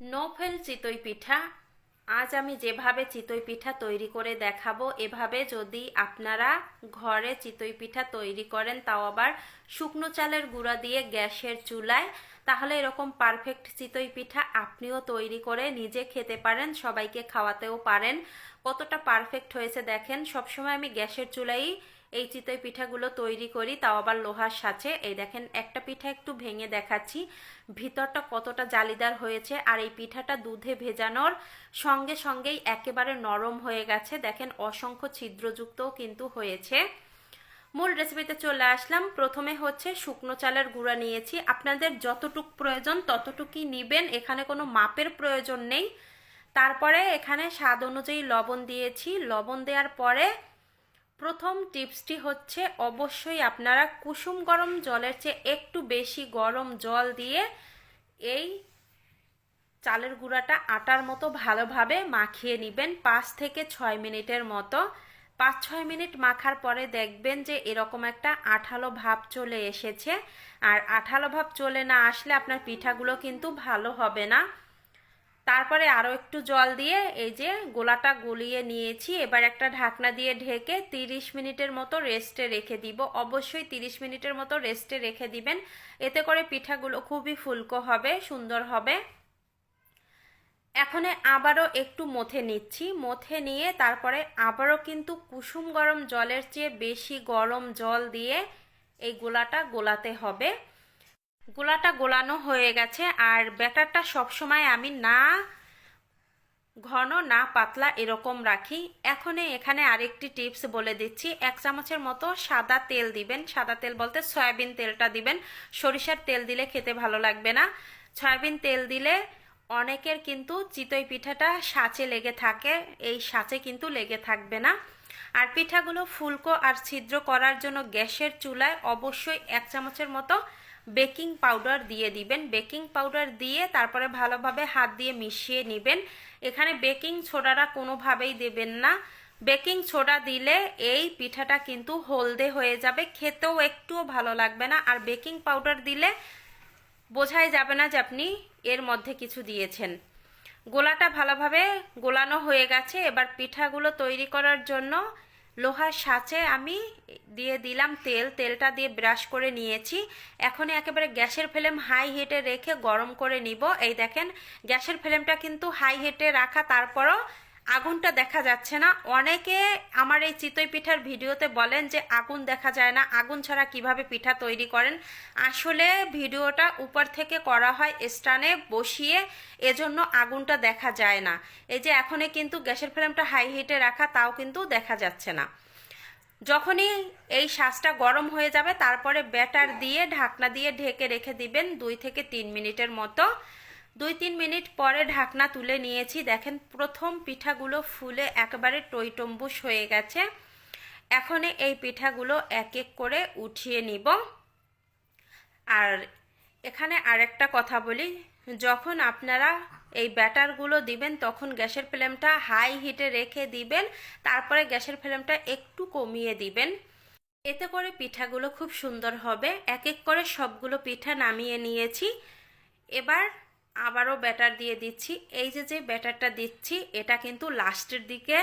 নফেল চিতই পিঠা। আজ আমি যেভাবে চিতই পিঠা তৈরি করে দেখাবো, এভাবে যদি আপনারা ঘরে চিতই পিঠা তৈরি করেন, তাও আবার শুকনো চালের গুঁড়া দিয়ে গ্যাসের চুলায়, তাহলে এরকম পারফেক্ট চিতই পিঠা আপনিও তৈরি করে নিজে খেতে পারেন, সবাইকে খাওয়াতেও পারেন। কতটা পারফেক্ট হয়েছে দেখেন, সবসময় আমি গ্যাসের চুলাই এই চিতই পিঠাগুলো তৈরি করি, তাও আবার লোহার সাথে। এই দেখেন, একটা পিঠা একটু ভেঙে দেখাচ্ছি। ভিতরটা কতটা জালিদার হয়েছে, আর এই পিঠাটা দুধে ভেজানোর সঙ্গে সঙ্গেই একেবারে নরম হয়ে গেছে। দেখেন, অসংখ্য ছিদ্রযুক্তও কিন্তু হয়েছে। মূল রেসিপিতে চলে আসলাম। প্রথমে হচ্ছে শুকনো চালের গুঁড়া নিয়েছি। আপনাদের যতটুক প্রয়োজন ততটুকুই নিবেন, এখানে কোনো মাপের প্রয়োজন নেই। তারপরে এখানে স্বাদ অনুযায়ী লবণ দিয়েছি। লবণ দেওয়ার পরে প্রথম টিপসটি হচ্ছে অবশ্যই আপনারা কুসুম গরম জলের চেয়ে একটু বেশি গরম জল দিয়ে এই চালের গুঁড়াটা আটার মতো ভালোভাবে মাখিয়ে নেবেন পাঁচ থেকে ছয় মিনিটের মতো। পাঁচ ছয় মিনিট মাখার পরে দেখবেন যে এরকম একটা আঠালো ভাব চলে এসেছে। আর আঠালো ভাব চলে না আসলে আপনার পিঠাগুলো কিন্তু ভালো হবে না। তারপরে আরও একটু জল দিয়ে এই যে গোলাটা গলিয়ে নিয়েছি, এবার একটা ঢাকনা দিয়ে ঢেকে তিরিশ মিনিটের মতো রেস্টে রেখে দিব। অবশ্যই তিরিশ মিনিটের মতো রেস্টে রেখে দিবেন। এতে করে পিঠাগুলো খুবই ফুলকো হবে, সুন্দর হবে। এখন আবারও একটু মথে নিচ্ছি। মথে নিয়ে তারপরে আবারও কিন্তু কুসুম গরম জলের চেয়ে বেশি গরম জল দিয়ে এই গোলাটা গোলাতে হবে। গোলাটা গোলানো হয়ে গেছে আর ব্যাটারটা সবসময় আমি না ঘন, না পাতলা এরকম রাখি। এখন এখানে আরেকটি টিপস বলে দিচ্ছি। এক চামচের মতো সাদা তেল দিবেন। সাদা তেল বলতে সয়াবিন তেলটা দিবেন। সরিষার তেল দিলে খেতে ভালো লাগবে না। সয়াবিন তেল দিলে অনেকের কিন্তু চিতই পিঠাটা সাঁচে লেগে থাকে। এই সাঁচে কিন্তু লেগে থাকবে না। আর পিঠাগুলো ফুলকো আর ছিদ্র করার জন্য গ্যাসের চুলায় অবশ্যই এক চামচের মতো বেকিং পাউডার দিয়ে দিবেন। বেকিং পাউডার দিয়ে তারপরে ভালোভাবে হাত দিয়ে মিশিয়ে নেবেন। এখানে বেকিং সোডাটা কোনোভাবেই দেবেন না। বেকিং সোডা দিলে এই পিঠাটা কিন্তু হলদে হয়ে যাবে। খেতেও একটুও ভালো লাগবে না। আর বেকিং পাউডার দিলে বোঝাই যাবে না যে আপনি এর মধ্যে কিছু দিয়েছেন। গোলাটা ভালোভাবে গোলানো হয়ে গেছে। এবার পিঠাগুলো তৈরি করার জন্য লোহার সাঁচে আমি দিয়ে দিলাম তেল, তেলটা দিয়ে ব্রাশ করে নিয়েছি। এখন একেবারে গ্যাসের ফ্লেম হাই হিটে রেখে গরম করে নিব। এই দেখেন, গ্যাসের ফ্লেমটা কিন্তু হাই হিটে রাখা, তারপরও আগুনটা দেখা যাচ্ছে না। অনেকে আমার এই চিতই পিঠার ভিডিওতে বলেন যে আগুন দেখা যায় না। আগুন ছাড়া কীভাবে পিঠা তৈরি করেন? আসলে ভিডিওটা উপর থেকে করা হয় স্টানে বসিয়ে, এজন্য আগুনটা দেখা যায় না। এই যে এখনই কিন্তু গ্যাসের ফ্লেমটা হাই হিটে রাখা, তাও কিন্তু দেখা যাচ্ছে না। যখনই এই শ্বাসটা গরম হয়ে যাবে, তারপরে ব্যাটার দিয়ে ঢাকনা দিয়ে ঢেকে রেখে দিবেন দুই থেকে তিন মিনিটের মতো। দুই তিন মিনিট পরে ঢাকনা তুলে নিয়েছি। দেখেন, প্রথম পিঠাগুলো ফুলে একেবারে টইটম্বুস হয়ে গেছে। এখন এই পিঠাগুলো এক এক করে উঠিয়ে নিব। আর এখানে আরেকটা কথা বলি, যখন আপনারা এই ব্যাটারগুলো দিবেন, তখন গ্যাসের ফ্লেমটা হাই হিটে রেখে দিবেন, তারপরে গ্যাসের ফ্লেমটা একটু কমিয়ে দিবেন। এতে করে পিঠাগুলো খুব সুন্দর হবে। এক এক করে সবগুলো পিঠা নামিয়ে নিয়েছি। এবার আবারও ব্যাটার দিয়ে দিচ্ছি। এই যে যে ব্যাটারটা দিচ্ছি, এটা কিন্তু লাস্টের দিকে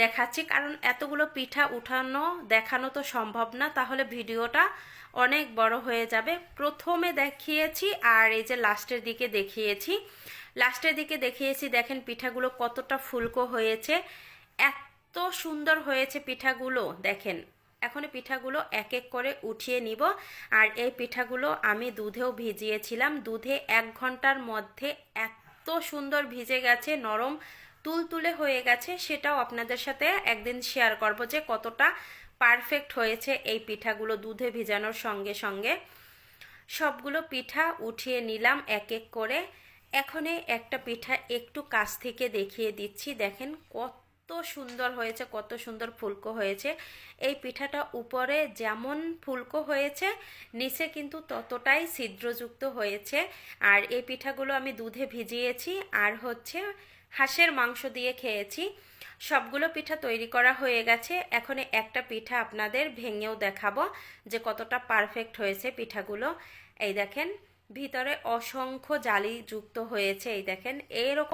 দেখাচ্ছি, কারণ এতগুলো পিঠা উঠানো, দেখানো তো সম্ভব না, তাহলে ভিডিওটা অনেক বড় হয়ে যাবে। প্রথমে দেখিয়েছি আর এই যে লাস্টের দিকে দেখিয়েছি। লাস্টের দিকে দেখিয়েছি, দেখেন পিঠাগুলো কতটা ফুলকো হয়েছে, এত সুন্দর হয়েছে পিঠাগুলো, দেখেন। এখন পিঠাগুলো এক এক করে উঠিয়ে নিব। আর এই পিঠাগুলো আমি দুধেও ভিজিয়েছিলাম। দুধে এক ঘণ্টার মধ্যে এত সুন্দর ভিজে গেছে, নরম তুলতুলে হয়ে গেছে, সেটাও আপনাদের সাথে একদিন শেয়ার করব যে কতটা পারফেক্ট হয়েছে এই পিঠাগুলো দুধে ভিজানোর সঙ্গে সঙ্গে। সবগুলো পিঠা উঠিয়ে নিলাম এক এক করে। এখনই একটা পিঠা একটু কাছ থেকে দেখিয়ে দিচ্ছি। দেখেন কত সুন্দর হয়েছে, কত সুন্দর ফুলকো হয়েছে। এই পিঠাটা উপরে যেমন ফুলকো হয়েছে, নিচে কিন্তু ততটাই ছিদ্রযুক্ত হয়েছে। আর এই পিঠাগুলো আমি দুধে ভিজিয়েছি, আর হচ্ছে হাঁসের মাংস দিয়ে খেয়েছি। সবগুলো পিঠা তৈরি করা হয়ে গেছে। এখন একটা পিঠা আপনাদের ভেঙেও দেখাবো যে কতটা পারফেক্ট হয়েছে পিঠাগুলো। এই দেখেন, ভিতরে অসংখ্য জালি যুক্ত হয়েছে, এই দেখেন এইরকম